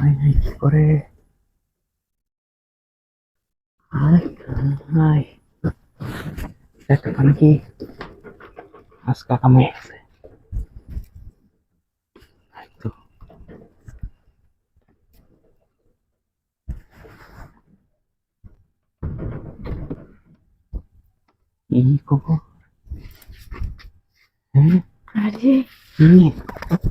High high কি করে high high একটা মানে কি আজকা কামে গেছে এই তো এই খবর হ্যাঁ আরে কি কিছু অন্য করতে গেছো মেয়েতে দেখছি মানে হাইতে আমি না পয়সা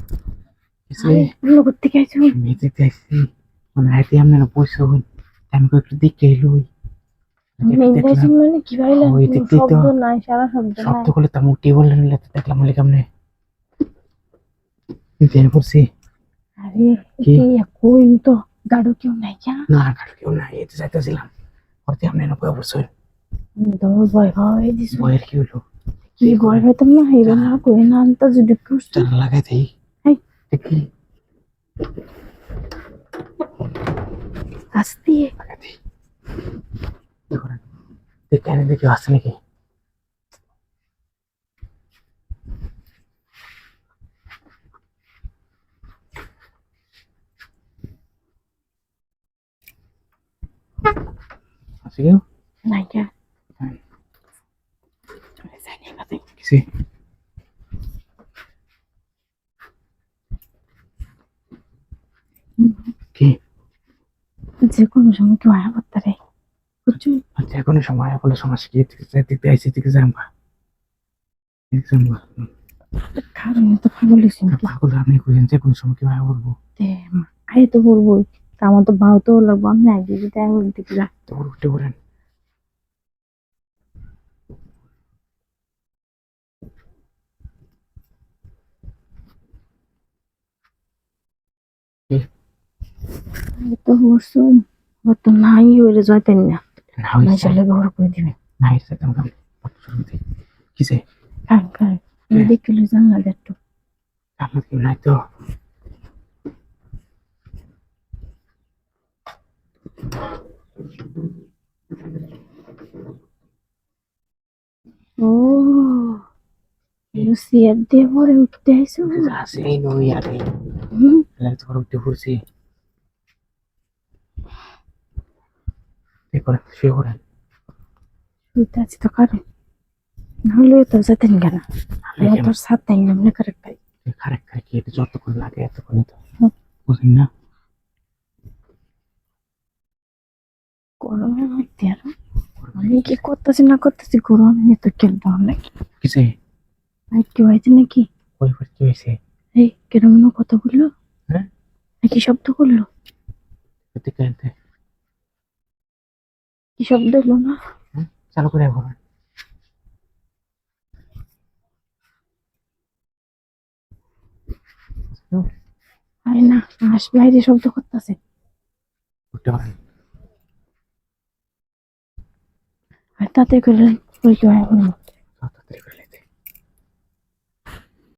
শব্দ নাই সারা শব্দ নাই। করলে তার মুটি বললে নিলে দেখলাম বলে কেমনে? জেনে পড়ছি। আরে কই তো? গাড়ো কেউ নাই না কার কেউ না এতে যাইতেছিলাম। হতে আমি না ভয় দিস বইয়ের কি হলো কি ভয় পাইতাম না হেবে না কই না আনতা যদি কুস্ত লাগাই দেই। এই। আস্তে লাগাই দেই দেখো না দেখে এনে দেখি আসছে নাকি আছে কেউ নাই যা জানি না দেখি কিছু কি যে কোনো সময় কেউ আয়া করতে রে বুঝছ কোনো এখন সময় করলে সমস্যা কি দেখতে আইসি থেকে যাম্বা কারণ তো পাগল পাগল আপনি কইছেন যে কোনো সময় কেউ আয়া করব। আরে তো তা আমার তো ভাও তো লাগবো আমি আগে যদি আয়া করতে কি তো উঠে পড়েন তো বলছুম ও তো নাই ওরে যাইতেন না। না চলে ঘর করে দিবে না হইছে কাম। কিসে কারণ কারণ এই দেখিলে জানলা দেখতো আমার কি নাই তো? ও পরে উঠতে আইসো আছে এই নই আরে। হুম। লাগে তো উঠে পড়ছি দেখো শুয়ে পড়েন। শুইতে আছি তো কারণ নাহলে তো যেতেন কেন? আমার তোর সাথে তাই মনে করে পাই খারাপ খারাপ কি? এটা যতক্ষণ লাগে এতক্ষণই তো। বুঝলেন না? গরমের মধ্যে আরও আমি কি করতেছি না করতেছি গরম নিয়ে তো কেন নাকি কিসে? ভাই কি হয়েছে নাকি? ওই পর কি হয়েছে? এই কেরম না কথা বলল? হ্যাঁ? নাকি শব্দ করল? কেনতে কি শব্দ হলো না? চালু করে এখন আরে না হাঁস বাইরে শব্দ করতেছে। আর তাতে করে ওই কি হয় বলব